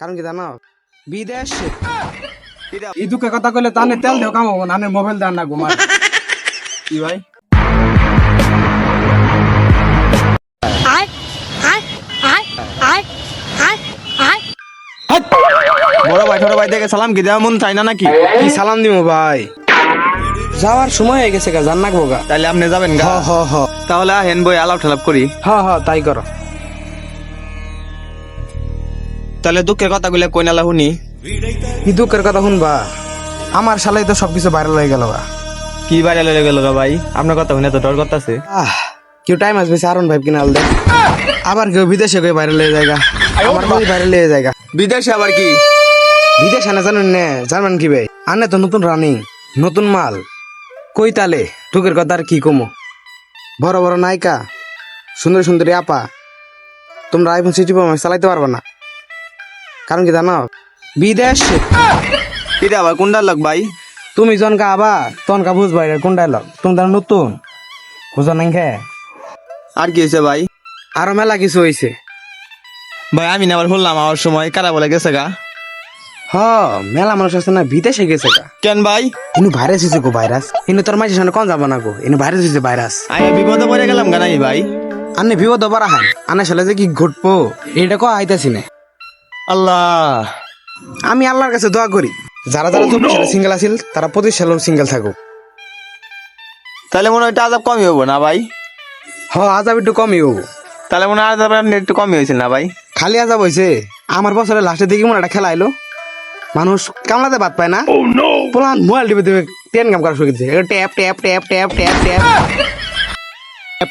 কারণ কি জানো? বিদেশ এই দুঃখে কথা কইলে তানে তেল দেও কামাবো না মোবাইল দেন না ঘুমার কি ভাই. বড় ভাই ছোট ভাই দেখে সালাম কি দেওয়া মন চাই না নাকি? কি সালাম দিমু ভাই? যাওয়ার সময় হয়ে গেছে গা জান গা তাহলে আপনি যাবেন গা? হ হ হ। তাহলে আহেন বই আলাপ ঠালাপ করি। হ হ তাই করো। তাহলে দুঃখের কথাগুলো কই নালা শুনি? কি দুঃখের কথা শুনবা? আমার শালাই তো সবকিছু ভাইরাল হয়ে গেল গা। কি বাইরে লয়ে গেল গা ভাই? আপনার কথা শুনে তো ডর করতেছে। আহ কেউ টাইম আসবে আরন ভাই কিনা দে। আবার কেউ বিদেশে কেউ ভাইরাল হয়ে জায়গা আমার বই ভাইরাল হয়ে জায়গা বিদেশে আবার কি? বিদেশ আনে জানেন নে জানবেন কি ভাই? আনে তো নতুন রানিং নতুন মাল। কই তালে? টুকের কথা আর কি কমো? বড় বড় নায়িকা সুন্দর সুন্দরী আপা। তোমরা আইফোন সিটি চালাইতে পারবে না। কারণ কি জানো? বিদেশ। কি রে আবার কোনটা লোক ভাই? তুমি জনকা আবার তনকা বুঝবা এটা কোন ডায়লগ তুমি তার নতুন? বুঝো নাই খে আর কি হয়েছে ভাই? আরও মেলা কিছু হয়েছে ভাই আমি না আবার শুনলাম আমার সময়। কারা বলে গেছে গা? হ মেলা মানুষ আছে না বিদেশে গেছে গা। কেন ভাই? ইনু ভাইরাস হয়েছে গো ভাইরাস। ইনু তোর মাঝে সামনে কন যাব না গো? ইনু ভাইরাস হয়েছে ভাইরাস। আমি বিপদে পড়ে গেলাম গা নাই ভাই? আনে বিপদ বারা হান আনে সালে যে কি ঘটবো এটা কো আইতাছি না। আল্লাহ আমি আল্লাহর কাছে দোয়া করি যারা যারা চব্বিশ সালে সিঙ্গেল আছিল তারা পঁচিশ সালেও সিঙ্গেল থাকুক তাহলে মনে হয় আজাব কমই হব না ভাই হ আজাব একটু কমই হব তাহলে মনে হয় আজাব একটু কমই হয়েছিল না ভাই খালি আজাব হয়েছে আমার বছরের লাস্টের দিকে মনে হয় একটা খেলা এলো মানুষ কামলাতে বাদ পায় না পোলান মোবাইল টিপে টিপে টেন কাম করা শুরু করছে tap tap tap tap tap tap tap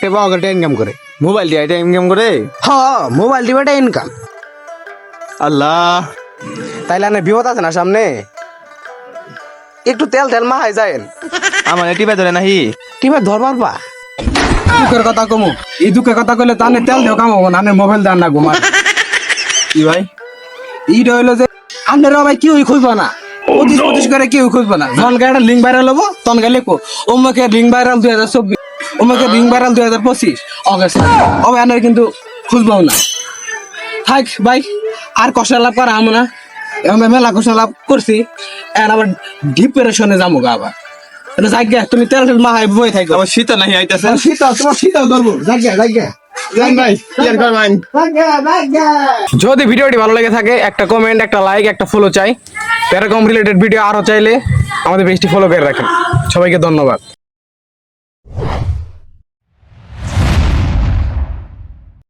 tap ten কাম করে মোবাইল দিয়ে এটা ইনকাম করে হ মোবাইল টিপে ইনকাম আল্লাহ। তাইলে আনে বিপদ আছে না সামনে? একটু তেল তেল মাহাই যায় আমার টিপে ধরে নাহি। টিপে ধরবার পা। দুঃখের কথা কমু। এই দুঃখের কথা কইলে তানে তেল দেও কামাবো না মোবাইল দেন না ঘুমার কি ভাই? এইটা হইল যে আপনারা ভাই কি কেউই খুঁজবো না। পঁচিশ পঁচিশ করে কেউ খুঁজবো না। যখন একটা লিঙ্ক ভাইরাল হব তখন গেলে কো অমুকে লিঙ্ক ভাইরাল দুই হাজার চব্বিশ অমুকে লিঙ্ক ভাইরাল দুই হাজার পঁচিশ অগস্ট। ও আনার কিন্তু খুঁজবো না। থাক ভাই আর কষ্ট লাভ করা আমো না এখন মেলা কষ্ট লাভ করছি। এখন আবার ডিপ্রেশনে যাব গা আবার তুমি তেল তেল মাহাই বই থাকো আমার শীত নাহি আইতাছে। তোমার ধরবো। যদি ভিডিওটি ভালো লেগে থাকে একটা কমেন্ট একটা লাইক একটা ফলো চাই। এরকম রিলেটেড ভিডিও আরও চাইলে আমাদের পেজটি ফলো করে রাখেন। সবাইকে ধন্যবাদ।